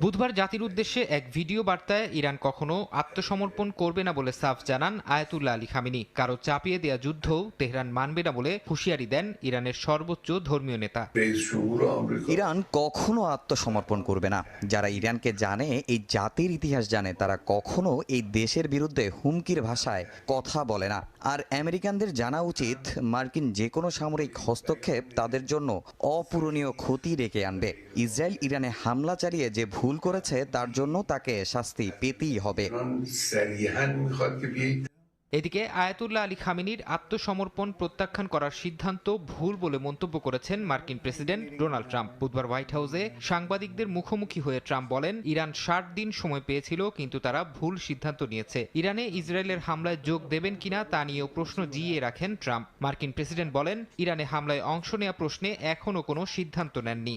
বুধবার জাতির উদ্দেশ্যে এক ভিডিও বার্তায় ইরান কখনো আত্মসমর্পণ করবে না বলে সাফ জানান আয়াতুল্লাহ আলী খামিনি। কারও চাপিয়ে দেয়া যুদ্ধ তেহরান মানবে না বলে হুঁশিয়ারি দেন ইরানের সর্বোচ্চ ধর্মীয় নেতা। ইরান কখনো আত্মসমর্পণ করবে না। যারা ইরানকে জানে, এই জাতির ইতিহাস জানে, তারা কখনো এই দেশের বিরুদ্ধে হুমকির ভাষায় কথা বলে না। আর আমেরিকানদের জানা উচিত, মার্কিন যে কোনো সামরিক হস্তক্ষেপ তাদের জন্য অপূরণীয় ক্ষতি ডেকে আনবে। ইসরায়েল ইসরায়েল ইরানে হামলা চালিয়ে যে ভুল করেছে, তার জন্য তাকে শাস্তি পেতেই হবে। এদিকে আয়াতুল্লাহ আলী খামিনির আত্মসমর্পণ প্রত্যাখ্যান করার সিদ্ধান্ত ভুল বলে মন্তব্য করেছেন মার্কিন প্রেসিডেন্ট ডোনাল্ড ট্রাম্প। বুধবার হোয়াইট হাউসে সাংবাদিকদের মুখোমুখি হয়ে ট্রাম্প বলেন, ইরান ষাট দিন সময় পেয়েছিল, কিন্তু তারা ভুল সিদ্ধান্ত নিয়েছে। ইরানে ইসরায়েলের হামলায় যোগ দেবেন কিনা তা নিয়েও প্রশ্ন জিয়ে রাখেন ট্রাম্প। মার্কিন প্রেসিডেন্ট বলেন, ইরানে হামলায় অংশ নেওয়া প্রশ্নে এখনও কোনো সিদ্ধান্ত নেননি।